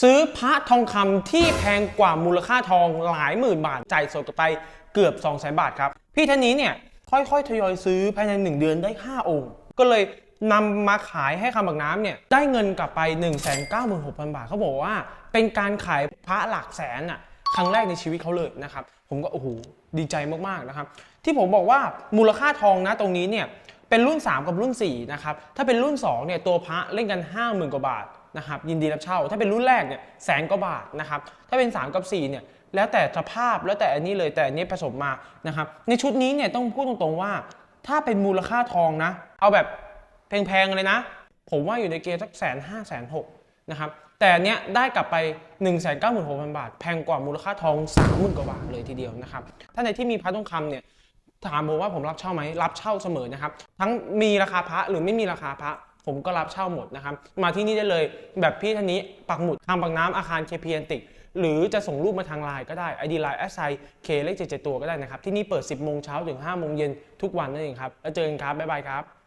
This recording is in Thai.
ซื้อพระทองคำที่แพงกว่ามูลค่าทองหลายหมื่นบาทจ่ายสดกับไปเกือบ2 0 0 0 0 0บาทครับ พี่ท่านนี้เนี่ยค่อยๆ ทยอยซื้อภายใน 1 เดือนได้ 5 องค์ ก็เลยนำมาขายให้คำบักน้ำเนี่ยได้เงินกลับไป 1 9 6 0 0 0 บาทเขาบอกว่า เป็นการขายพระหลักแสนอะครั้งแรกในชีวิตเขาเลยนะครับ ผมก็โอ้โหดีใจมากๆนะครับ ที่ผมบอกว่ามูลค่าทองนะตรงนี้เนี่ยเป็นรุ่น 3 กับรุ่น4นะครับถ้าเป็นรุ่น2เนี่ยตัวพระเล่นกัน 50,000 กว่าบาท นะครับยินดีรับเช่า ถ้าเป็นรุ่นแรกเนี่ยแสนกว่าบาทนะครับถ้าเป็น 3 กับ4เนี่ยแล้วแต่สภาพแล้วแต่อันนี้เลยแต่อันนี้ผสมมานะครับในชุดนี้เนี่ยต้องพูดตรงๆว่า ถ้าเป็นมูลค่าทองนะ เอาแบบแพงๆเลยนะ ผมว่าอยู่ในเกณฑ์สักแสนห้าแสนหกนะครับแต่เนี้ยได้กลับไป 1 9 6 0 0 0 บาท แพงกว่ามูลค่าทอง 30,000กว่าบาทเลยทีเดียวนะครับถ้าในที่มีพระทองคำเนี่ยถามผมว่าผมรับเช่าไหมรับเช่าเสมอนะครับ ทั้งมีราคาพระหรือไม่มีราคาพระ ผมก็รับเช่าหมดนะครับ มาที่นี่ได้เลยแบบพี่ท่านนี้ปักหมุดทางปากน้ำอาคาร KP a n t i c หรือจะส่งรูปมาทางไลน์ก็ได้ ID Line แอสไซเคเลขเจ็ดตัวก็ได้นะครับ ที่นี่เปิด 10โมงเช้าถึง5โมงเย็นทุกวันนั่นเองครับ แล้วเจอกันครับ บ๊ายบายครับ